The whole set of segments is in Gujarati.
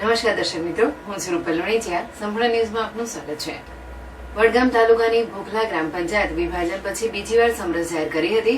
નમસ્કાર દર્શક મિત્રો, હું છું રૂપલ લોણીચિયા. સંપૂર્ણ ન્યૂઝમાં આપનું સ્વાગત છે. વડગામ તાલુકાની ભોખલા ગ્રામ પંચાયત વિભાજન પછી બીજી વાર સમરસ જાહેર કરી હતી.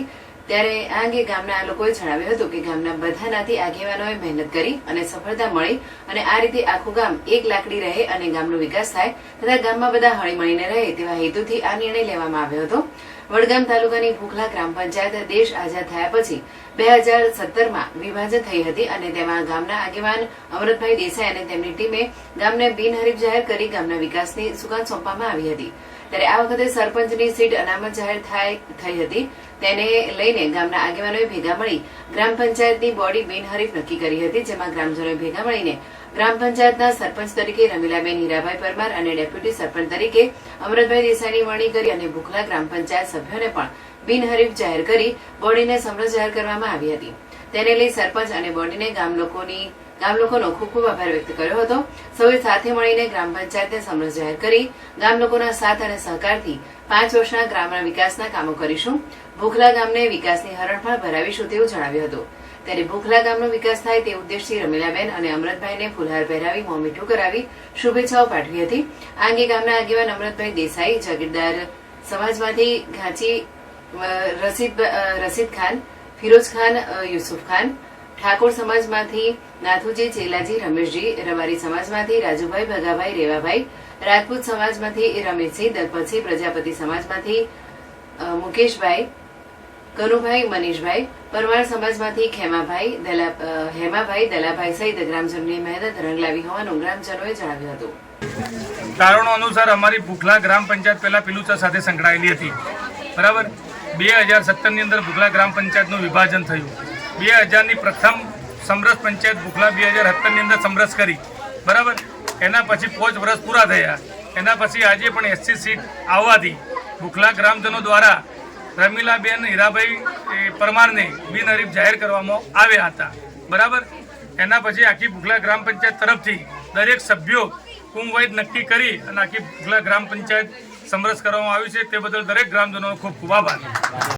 ત્યારે આ અંગે ગામના લોકોએ જણાવ્યું હતું કે ગામના બધા નાતી આગેવાનોએ મહેનત કરી અને સફળતા મળી અને આ રીતે આખું ગામ એક લાકડી રહે અને ગામનો વિકાસ થાય તથા ગામમાં બધા હળીમળીને રહે તેવા હેતુથી આ નિર્ણય લેવામાં આવ્યો હતો. વડગામ તાલુકાની ભૂખલા ગ્રામ પંચાયત દેશ આઝાદ થયા પછી બે હજાર સત્તરમાં વિભાજન થઈ હતી અને તેમાં ગામના આગેવાન અમૃતભાઈ દેસાઈ અને તેમની ટીમે ગામને બિનહરીફ જાહેર કરી ગામના વિકાસની સુકાન સોંપવામાં આવી હતી. ત્યારે આ વખતે સરપંચની સીટ અનામત જાહેર થાય થઈ હતી. તેને લઈને ગામના આગેવાનોએ ભેગા મળી ગ્રામ પંચાયતની બોડી બિનહરીફ નક્કી કરી હતી, જેમાં ગ્રામજનોએ ભેગા મળીને ગ્રામ પંચાયતના સરપંચ તરીકે રમીલાબેન હીરાભાઈ પરમાર અને ડેપ્યુટી સરપંચ તરીકે અમૃતભાઈ દેસાઈની વરણી કરી અને ભૂખલા ગ્રામ પંચાયત સભ્યોને પણ બિનહરીફ જાહેર કરી બોડીને સમર જાહેર કરવામાં આવી હતી. તેને લઈ સરપંચ અને બોડીને ગામ લોકોની ગામ લોકોનો ખૂબ ખૂબ આભાર વ્યક્ત કર્યો હતો. સૌએ સાથે મળીને ગ્રામ પંચાયતને સમરસ જાહેર કરી. ગામ લોકોના સાથ અને સહકારથી પાંચ વર્ષના ગ્રામના વિકાસના કામો કરીશું. ભૂખલા ગામને વિકાસની હરણફાળ ભરાવીશું તેવું જણાવ્યું હતું. ત્યારે ભૂખલા ગામનો વિકાસ થાય તે ઉદ્દેશથી રમીલાબેન અને અમૃતભાઈને ફુલહાર પહેરાવી મોં મીઠું કરાવી શુભેચ્છાઓ પાઠવી હતી. આ અંગે ગામના આગેવાન અમૃતભાઈ દેસાઈ, જાગીરદાર સમાજમાંથી ઘાંચી રસીદ રસીદ ખાન, ફિરોઝ ખાન યુસુફ ખાન ઠાકોર સમાજમાંથી, નાથુજી, ચેલાજી, રમેશજી રબારી સમાજમાંથી, રાજુભાઈ, ભગાભાઈ, રેવાભાઈ, રાજપૂત સમાજમાંથી રમેશસિંહ દલપતસિંહ, પ્રજાપતિ સમાજમાંથી મુકેશભાઈ, કનુભાઈ, મનીષભાઈ, પરમાર સમાજમાંથી ખેમાભાઈ હેમાભાઈ, દલાભાઈ સહિત ગ્રામજનોની મહેનત રંગ લાવી હોવાનું ગ્રામજનોએ જણાવ્યું હતું. તારણો અનુસાર અમારી ભૂખલા ગ્રામ પંચાયત પહેલા પિલુચા સાથે સંકળાયેલી હતી. બરાબર? બે હજાર સત્તરની અંદર ભૂખલા ગ્રામ પંચાયતનું વિભાજન થયું. બે હજારની પ્રથમ સમરસ પંચાયત ભૂખલા બે હજાર સત્તરની અંદર સમરસ કરી. બરાબર? એના પછી પાંચ વર્ષ પૂરા થયા. એના પછી આજે પણ એસસી સીટ આવવાથી ભૂખલા ગ્રામજનો દ્વારા રમીલાબેન હીરાભાઈ પરમારને બિનહરીફ જાહેર કરવામાં આવ્યા હતા. બરાબર? એના પછી આખી ભૂખલા ગ્રામ પંચાયત તરફથી દરેક સભ્યો કુંભવાઈદ નક્કી કરી અને આખી ભૂખલા ગ્રામ પંચાયત સમરસ કરવામાં આવ્યું છે. તે બદલ દરેક ગ્રામજનોનો ખૂબ ખૂબ આભાર.